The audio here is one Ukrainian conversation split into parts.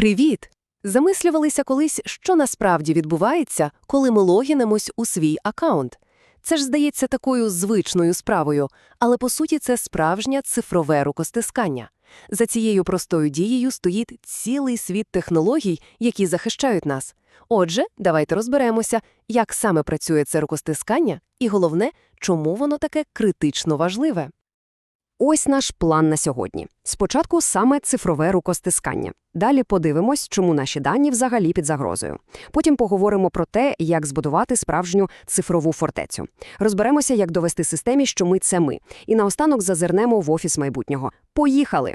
Привіт! Замислювалися колись, що насправді відбувається, коли ми логінимось у свій аккаунт. Це ж здається такою звичною справою, але по суті це справжнє цифрове рукостискання. За цією простою дією стоїть цілий світ технологій, які захищають нас. Отже, давайте розберемося, як саме працює це рукостискання, і головне, чому воно таке критично важливе. Ось наш план на сьогодні. Спочатку саме цифрове рукостискання. Далі подивимось, чому наші дані взагалі під загрозою. Потім поговоримо про те, як збудувати справжню цифрову фортецю. Розберемося, як довести системі, що ми це ми. І наостанок зазирнемо в офіс майбутнього. Поїхали!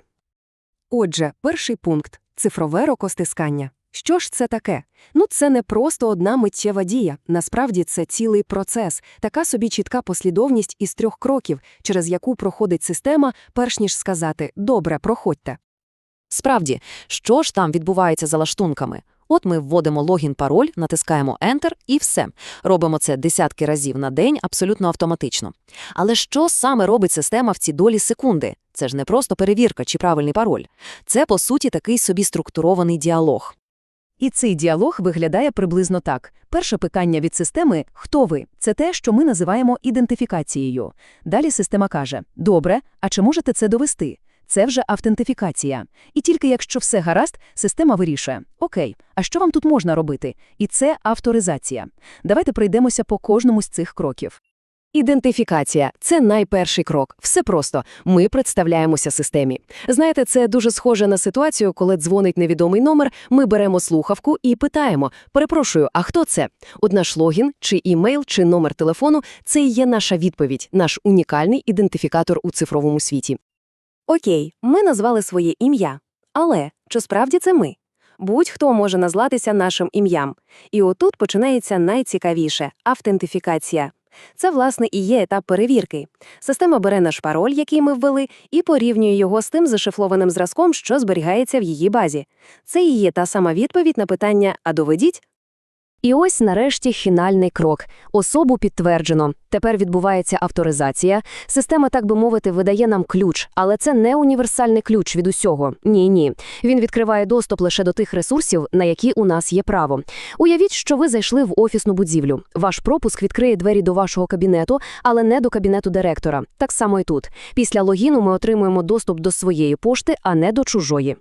Отже, перший пункт цифрове рукостискання. Що ж це таке? Ну, це не просто одна миттєва дія. Насправді це цілий процес, така собі чітка послідовність із трьох кроків, через яку проходить система, перш ніж сказати «добре, проходьте». Справді, що ж там відбувається за лаштунками? От ми вводимо логін-пароль, натискаємо Enter і все. Робимо це десятки разів на день абсолютно автоматично. Але що саме робить система в ці долі секунди? Це ж не просто перевірка чи правильний пароль. Це, по суті, такий собі структурований діалог. І цей діалог виглядає приблизно так. Перше питання від системи «Хто ви?» – це те, що ми називаємо ідентифікацією. Далі система каже «Добре, а чи можете це довести?» Це вже автентифікація. І тільки якщо все гаразд, система вирішує «Окей, а що вам тут можна робити?» І це авторизація. Давайте пройдемося по кожному з цих кроків. Ідентифікація це найперший крок. Все просто. Ми представляємося системі. Знаєте, це дуже схоже на ситуацію, коли дзвонить невідомий номер, ми беремо слухавку і питаємо: перепрошую, а хто це? От наш логін, чи імейл, чи номер телефону це і є наша відповідь, наш унікальний ідентифікатор у цифровому світі. Окей, ми назвали своє ім'я. Але чи справді це ми? Будь-хто може назватися нашим ім'ям. І отут починається найцікавіше автентифікація. Це, власне, і є етап перевірки. Система бере наш пароль, який ми ввели, і порівнює його з тим зашифлованим зразком, що зберігається в її базі. Це і є та сама відповідь на питання «А доведіть?». І ось нарешті фінальний крок. Особу підтверджено. Тепер відбувається авторизація. Система, так би мовити, видає нам ключ, але це не універсальний ключ від усього. Ні, ні. Він відкриває доступ лише до тих ресурсів, на які у нас є право. Уявіть, що ви зайшли в офісну будівлю. Ваш пропуск відкриє двері до вашого кабінету, але не до кабінету директора. Так само і тут. Після логіну ми отримуємо доступ до своєї пошти, а не до чужої.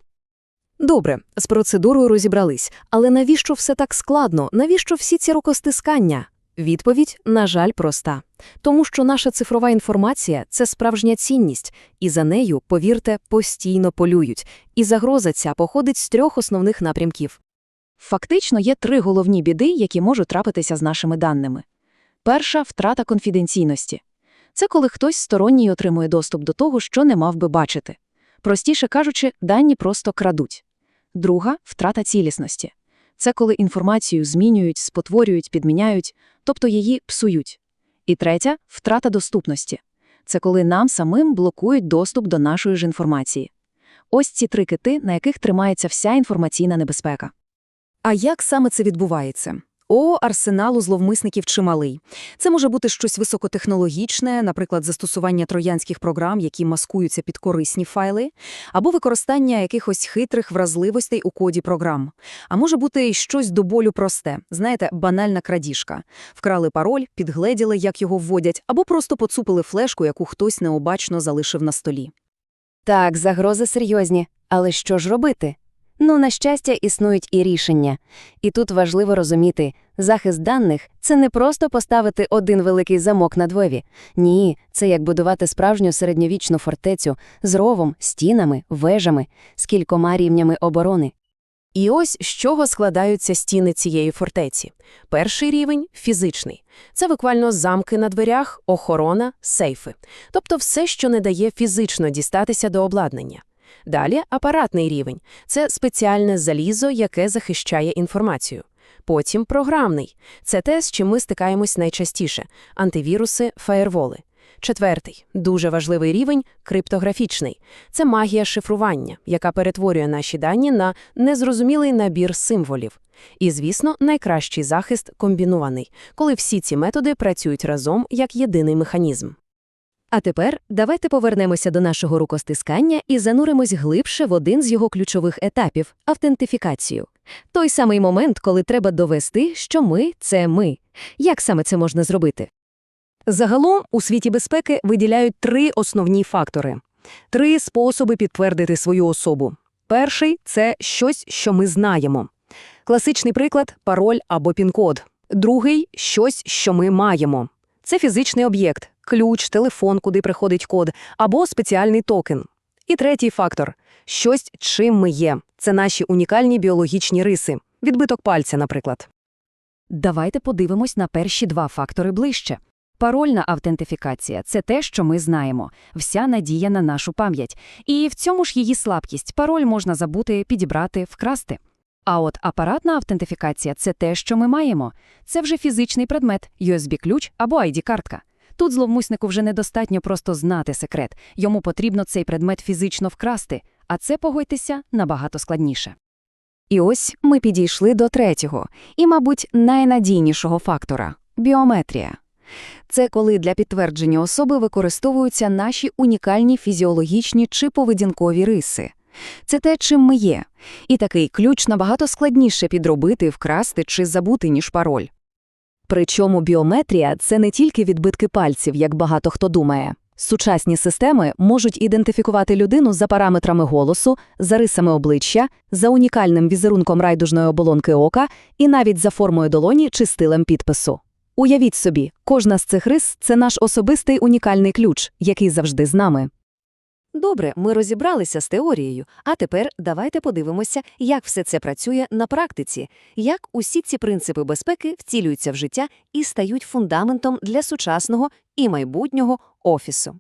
Добре, з процедурою розібрались. Але навіщо все так складно? Навіщо всі ці рукостискання? Відповідь, на жаль, проста. Тому що наша цифрова інформація – це справжня цінність, і за нею, повірте, постійно полюють. І загроза ця походить з трьох основних напрямків. Фактично є три головні біди, які можуть трапитися з нашими даними. Перша втрата конфіденційності. Це коли хтось сторонній отримує доступ до того, що не мав би бачити. Простіше кажучи, дані просто крадуть. Друга втрата цілісності. Це коли інформацію змінюють, спотворюють, підміняють, тобто її псують. І третя втрата доступності. Це коли нам самим блокують доступ до нашої ж інформації. Ось ці три кити, на яких тримається вся інформаційна небезпека. А як саме це відбувається? О, арсеналу зловмисників чималий. Це може бути щось високотехнологічне, наприклад, застосування троянських програм, які маскуються під корисні файли, або використання якихось хитрих вразливостей у коді програм. А може бути й щось до болю просте, знаєте, банальна крадіжка. Вкрали пароль, підгледіли, як його вводять, або просто поцупили флешку, яку хтось необачно залишив на столі. Так, загрози серйозні. Але що ж робити? Ну, на щастя, існують і рішення. І тут важливо розуміти, захист даних це не просто поставити один великий замок на двері. Ні, це як будувати справжню середньовічну фортецю з ровом, стінами, вежами, з кількома рівнями оборони. І ось з чого складаються стіни цієї фортеці. Перший рівень фізичний. Це буквально замки на дверях, охорона, сейфи. Тобто все, що не дає фізично дістатися до обладнання. Далі апаратний рівень це спеціальне залізо, яке захищає інформацію. Потім програмний це те, з чим ми стикаємось найчастіше антивіруси, фаєрволи. Четвертий, дуже важливий рівень криптографічний це магія шифрування, яка перетворює наші дані на незрозумілий набір символів. І, звісно, найкращий захист комбінований, коли всі ці методи працюють разом як єдиний механізм. А тепер давайте повернемося до нашого рукостискання і зануримось глибше в один з його ключових етапів – автентифікацію. Той самий момент, коли треба довести, що ми – це ми. Як саме це можна зробити? Загалом у світі безпеки виділяють три основні фактори. Три способи підтвердити свою особу. Перший – це щось, що ми знаємо. Класичний приклад – пароль або пін-код. Другий – щось, що ми маємо. Це фізичний об'єкт, ключ, телефон, куди приходить код, або спеціальний токен. І третій фактор – щось, чим ми є. Це наші унікальні біологічні риси. Відбиток пальця, наприклад. Давайте подивимось на перші два фактори ближче. Парольна автентифікація – це те, що ми знаємо, вся надія на нашу пам'ять. І в цьому ж її слабкість. Пароль можна забути, підібрати, вкрасти. А от апаратна автентифікація – це те, що ми маємо. Це вже фізичний предмет, USB-ключ або ID-картка. Тут зловмиснику вже недостатньо просто знати секрет. Йому потрібно цей предмет фізично вкрасти, а це, погодьтеся, набагато складніше. І ось ми підійшли до третього і, мабуть, найнадійнішого фактора – біометрія. Це коли для підтвердження особи використовуються наші унікальні фізіологічні чи поведінкові риси. Це те, чим ми є. І такий ключ набагато складніше підробити, вкрасти чи забути, ніж пароль. Причому біометрія – це не тільки відбитки пальців, як багато хто думає. Сучасні системи можуть ідентифікувати людину за параметрами голосу, за рисами обличчя, за унікальним візерунком райдужної оболонки ока і навіть за формою долоні чи стилем підпису. Уявіть собі, кожна з цих рис – це наш особистий унікальний ключ, який завжди з нами. Добре, ми розібралися з теорією, а тепер давайте подивимося, як все це працює на практиці, як усі ці принципи безпеки втілюються в життя і стають фундаментом для сучасного і майбутнього офісу.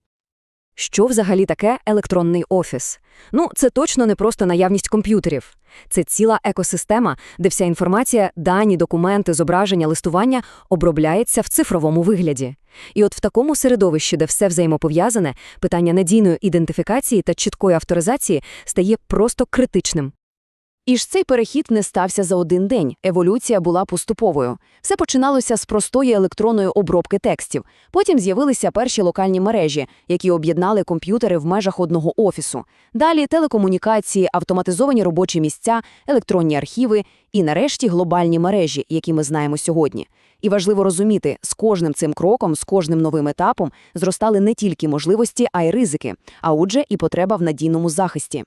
Що взагалі таке електронний офіс? Ну, це точно не просто наявність комп'ютерів. Це ціла екосистема, де вся інформація, дані, документи, зображення, листування обробляється в цифровому вигляді. І от в такому середовищі, де все взаємопов'язане, питання надійної ідентифікації та чіткої авторизації стає просто критичним. І ж цей перехід не стався за один день. Еволюція була поступовою. Все починалося з простої електронної обробки текстів. Потім з'явилися перші локальні мережі, які об'єднали комп'ютери в межах одного офісу. Далі телекомунікації, автоматизовані робочі місця, електронні архіви і, нарешті, глобальні мережі, які ми знаємо сьогодні. І важливо розуміти, з кожним цим кроком, з кожним новим етапом зростали не тільки можливості, а й ризики, а отже, і потреба в надійному захисті.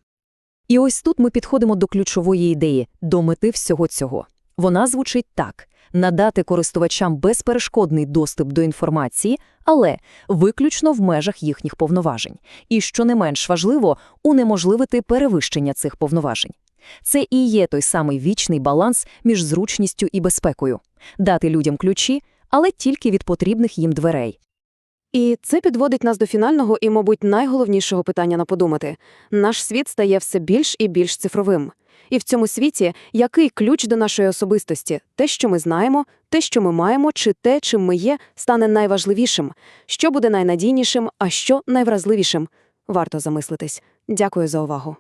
І ось тут ми підходимо до ключової ідеї – до мети всього цього. Вона звучить так – надати користувачам безперешкодний доступ до інформації, але виключно в межах їхніх повноважень. І, що не менш важливо, унеможливити перевищення цих повноважень. Це і є той самий вічний баланс між зручністю і безпекою – дати людям ключі, але тільки від потрібних їм дверей. І це підводить нас до фінального і, мабуть, найголовнішого питання на подумати. Наш світ стає все більш і більш цифровим. І в цьому світі який ключ до нашої особистості? Те, що ми знаємо, те, що ми маємо, чи те, чим ми є, стане найважливішим? Що буде найнадійнішим, а що найвразливішим? Варто замислитись. Дякую за увагу.